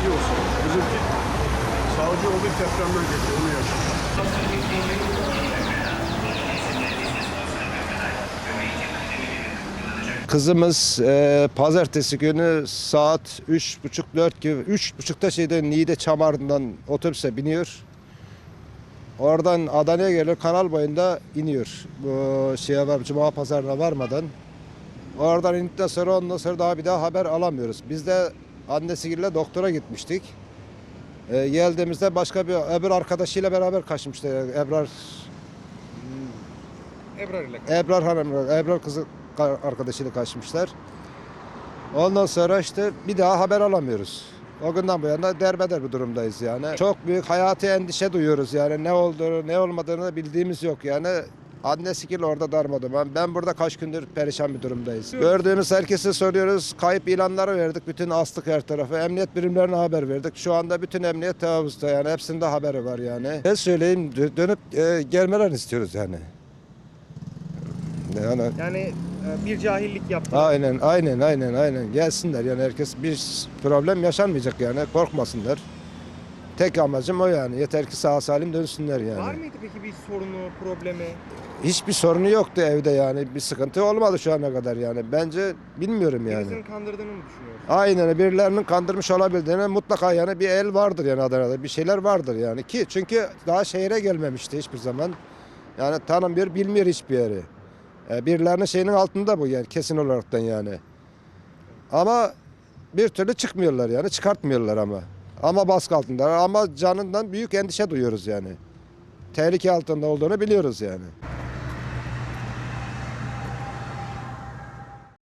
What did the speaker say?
Bizimki savcı o bir geçti. Onu yaşadı. Kızımız e, pazartesi günü saat 3.30-4 gibi 3.30'da şeyde Niğde Çamar'dan otobüse biniyor. Oradan Adana'ya geliyor kanal boyunda iniyor. Bu şeye var Cuma pazarına varmadan. Oradan indikten sonra ondan sonra daha bir daha haber alamıyoruz. Biz de annesiyle doktora gitmiştik. E, geldiğimizde başka bir öbür arkadaşıyla beraber kaçmışlar. Ebrar Ebrar ile Ebrar Hanım, Ebrar kızı ka- arkadaşıyla kaçmışlar. Ondan sonra işte bir daha haber alamıyoruz. O günden bu yana derbeder bir durumdayız yani. Çok büyük hayati endişe duyuyoruz yani ne olduğunu ne olmadığını bildiğimiz yok yani. Annesi gibi orada darmadım. Ben burada kaç gündür perişan bir durumdayız. Gördüğümüz herkese soruyoruz. Kayıp ilanları verdik. Bütün astık her tarafı. Emniyet birimlerine haber verdik. Şu anda bütün emniyet tevazuzda yani. Hepsinde haberi var yani. Ne söyleyeyim dö- dönüp e, gelmelerini istiyoruz yani. Yani Yani e, bir cahillik yaptı. aynen aynen aynen aynen gelsinler yani herkes bir problem yaşanmayacak yani korkmasınlar. Tek amacım o yani yeter ki sağ salim dönsünler yani. Var mıydı peki bir sorunu, problemi? Hiçbir sorunu yoktu evde yani bir sıkıntı olmadı şu ana kadar yani. Bence bilmiyorum yani. Birisinin kandırdığını mı düşünüyorsun? Aynen birilerinin kandırmış olabildiğine mutlaka yani bir el vardır yani Adana'da bir şeyler vardır yani ki çünkü daha şehre gelmemişti hiçbir zaman. Yani tanımıyor bilmiyor hiçbir yeri. E, birilerinin şeyinin altında bu yani kesin olaraktan yani. Ama bir türlü çıkmıyorlar yani çıkartmıyorlar ama. Ama baskı altında ama canından büyük endişe duyuyoruz yani. Tehlike altında olduğunu biliyoruz yani.